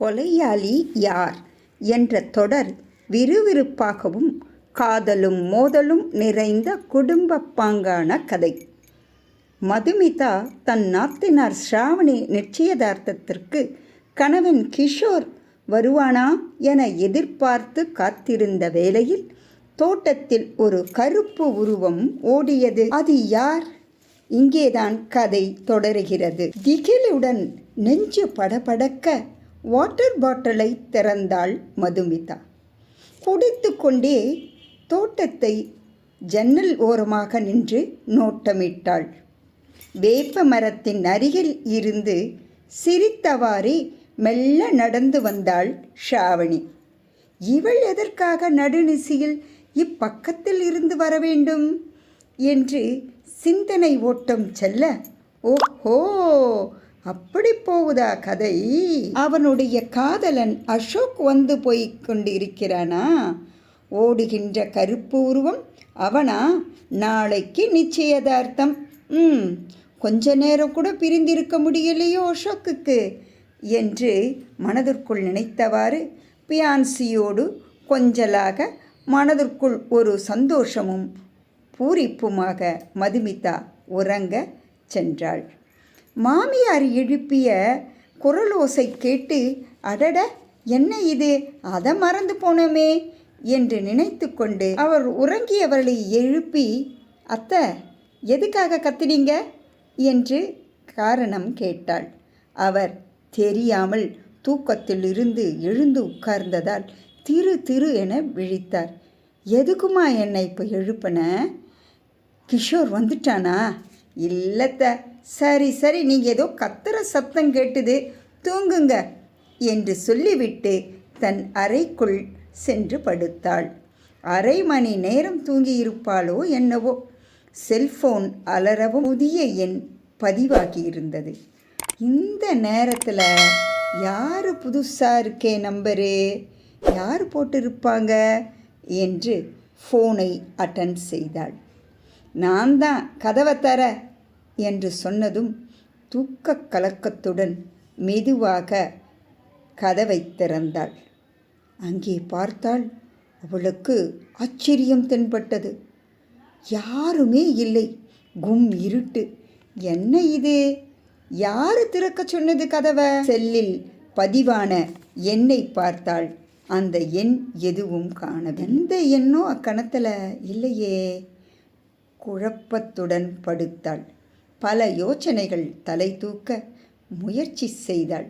கொலையாளி யார்? என்ற தொடர் விறுவிறுப்பாகவும் காதலும் மோதலும் நிறைந்த குடும்ப பாங்கான கதை. மதுமிதா தன் நாத்தினார் ஸ்ராவணி நிச்சயதார்த்தத்திற்கு கணவன் கிஷோர் வருவானா என எதிர்பார்த்து காத்திருந்த வேளையில் தோட்டத்தில் ஒரு கருப்பு உருவம் ஓடியது. அது யார்? இங்கேதான் கதை தொடருகிறது. திகிலுடன் நெஞ்சு படபடக்க வாட்டர் பாட்டிலை திறந்தாள் மதுமிதா. குடித்து கொண்டே தோட்டத்தை ஜன்னல் ஓரமாக நின்று நோட்டமிட்டாள். வேப்ப மரத்தின் அருகில் இருந்து சிரித்தவாறே மெல்ல நடந்து வந்தாள் ஷாவணி. இவள் எதற்காக நடுநிசியில் இப்பக்கத்தில் இருந்து வர வேண்டும்? என்று சிந்தனை ஓட்டம் செல்ல ஓஹோ! அப்படி போகுதா கதை? அவனுடைய காதலன் அசோக் வந்து போய் கொண்டிருக்கிறானா? ஓடுகின்ற கருப்பு உருவம் அவனா? நாளைக்கு நிச்சயதார்த்தம். ம் கொஞ்ச நேரம் கூட பிரிந்திருக்க முடியலையோ அசோக்குக்கு? என்று மனதிற்குள் நினைத்தவாறு பியான்சியோடு கொஞ்சலாக மனதிற்குள் ஒரு சந்தோஷமும் பூரிப்புமாக மதுமிதா உறங்க சென்றாள். மாமியார் எழுப்பிய குரலோசை கேட்டு அடட என்ன இது? அதை மறந்து போனோமே என்று நினைத்து கொண்டு அவர் உறங்கியவர்களை எழுப்பி அத்தை எதுக்காக கத்துனீங்க? என்று காரணம் கேட்டாள். அவர் தெரியாமல் தூக்கத்திலிருந்து எழுந்து உட்கார்ந்ததால் திரு திரு என விழித்தார். எதுக்குமா என்னை இப்போ எழுப்பின? கிஷோர் வந்துட்டானா? இல்லத்த. சரி சரி நீங்கள் ஏதோ கத்துற சத்தம் கேட்டுது. தூங்குங்க என்று சொல்லிவிட்டு தன் அறைக்குள் சென்று படுத்தாள். அரை மணி நேரம் தூங்கியிருப்பாளோ என்னவோ. செல்போன் அலறவும் புதிய எண் பதிவாகியிருந்தது. இந்த நேரத்தில் யார் புதுசாக இருக்கே நம்பரு? யார் போட்டிருப்பாங்க? என்று ஃபோனை அட்டன் செய்தாள். நான் தான் கதவை தர என்று சொன்னதும் தூக்க கலக்கத்துடன் மெதுவாக கதவை திறந்தாள். அங்கே பார்த்தால் அவளுக்கு ஆச்சரியம் தென்பட்டது. யாருமே இல்லை. கும் இருட்டு. என்ன இது? யாரு திறக்க சொன்னது கதவை? செல்லில் பதிவான எண்ணை பார்த்தாள். அந்த எண் எதுவும் காண எந்த எண்ணோ அக்கணத்தில்? இல்லையே. குழப்பத்துடன் படுத்தாள். பல யோசனைகள் தலை தூக்க முயற்சி செய்தாள்.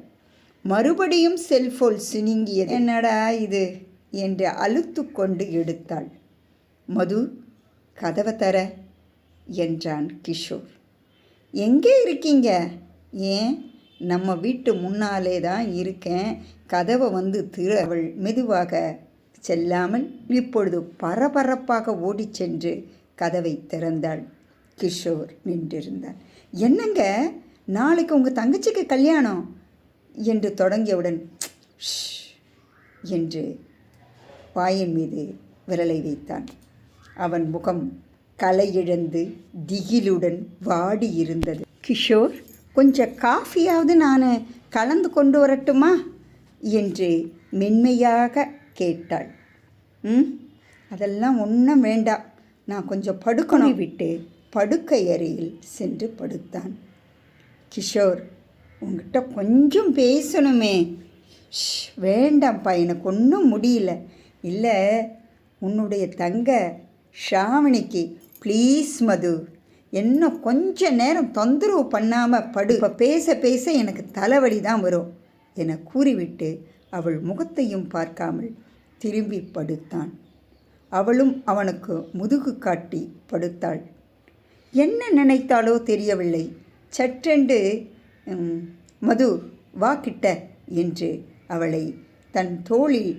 மறுபடியும் செல்போன் சினுங்கியது. என்னடா இது? என்று அழுத்து கொண்டு எடுத்தாள். மது கதவை தர என்றான் கிஷோர். எங்கே இருக்கீங்க? ஏன் நம்ம வீட்டு முன்னாலே தான் இருக்கேன். கதவை வந்து திற அவள் மெதுவாக செல்லாமல் இப்பொழுது பரபரப்பாக ஓடிச் சென்று கதவை திறந்தாள். கிஷோர் நின்றிருந்தான். என்னங்க? நாளைக்கு உங்கள் தங்கச்சிக்கு கல்யாணம்? என்று தொடங்கியவுடன் "ஷ்" என்று வாயின் மீது விரலை வைத்தான். அவன் முகம் கலையிழந்து திகிலுடன் வாடி இருந்தது கிஷோர் கொஞ்சம் காஃபியாவது நான் கலந்து கொண்டு வரட்டுமா? என்று மென்மையாக கேட்டாள். ம் அதெல்லாம் ஒன்றும் வேண்டாம். நான் கொஞ்சம் படுக்கணும். விட்டு படுக்கை அறையில் சென்று படுத்தான். கிஷோர் உங்ககிட்ட கொஞ்சம் பேசணுமே. ஷ் வேண்டாம்ப்பா எனக்கு ஒன்றும் முடியல. இல்லை உன்னுடைய தங்க ஷாவணிக்கு ப்ளீஸ் மது. இன்னும் கொஞ்ச நேரம் தொந்தரவு பண்ணாமல் படு. இப்போ பேச பேச எனக்கு தலைவலி தான் வரும் என கூறிவிட்டு அவள் முகத்தையும் பார்க்காமல் திரும்பி படுத்தான். அவளும் அவனுக்கு முதுகு காட்டி படுத்தாள். என்ன நினைத்தாளோ தெரியவில்லை. சற்றென்று மது வா கிட்ட என்று அவளை தன் தோளில்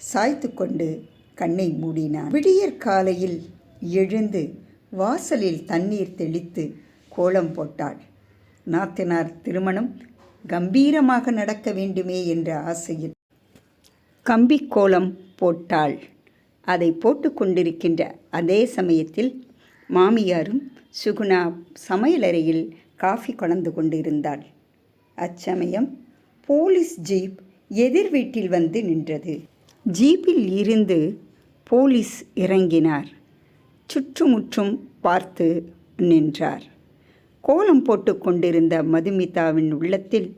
சாய்த்து கொண்டு கண்ணை மூடினான். விடியற் காலையில் எழுந்து வாசலில் தண்ணீர் தெளித்து கோலம் போட்டாள். நாத்தினார் திருமணம் கம்பீரமாக நடக்க வேண்டுமே என்ற ஆசையில் கம்பிக்கோலம் போட்டாள். அதை போட்டு கொண்டிருக்கின்ற அதே சமயத்தில் மாமியாரும் சுகுணா சமையலறையில் காஃபி கொணந்து கொண்டிருந்தாள். அச்சமயம் போலீஸ் ஜீப் எதிர் வீட்டில் வந்து நின்றது. ஜீப்பில் இருந்து போலீஸ் இறங்கினார். சுற்றுமுற்றும் பார்த்து நின்றார். கோலம் போட்டு கொண்டிருந்த மதுமிதாவின் உள்ளத்தில்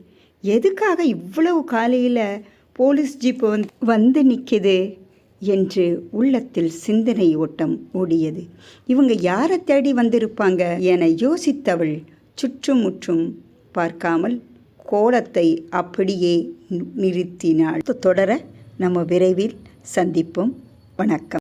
எதுக்காக இவ்வளவு காலையில் போலீஸ் ஜீப்பு வந்து வந்து நிற்கிது என்று உள்ளத்தில் சிந்தனை ஓட்டம் ஓடியது. இவங்க யாரை தேடி வந்திருப்பாங்க என யோசித்தவள் சுற்றுமுற்றும் பார்க்காமல் கோலத்தை அப்படியே நிறுத்தினாள். தொடர நம்ம விரைவில் சந்திப்போம். வணக்கம்.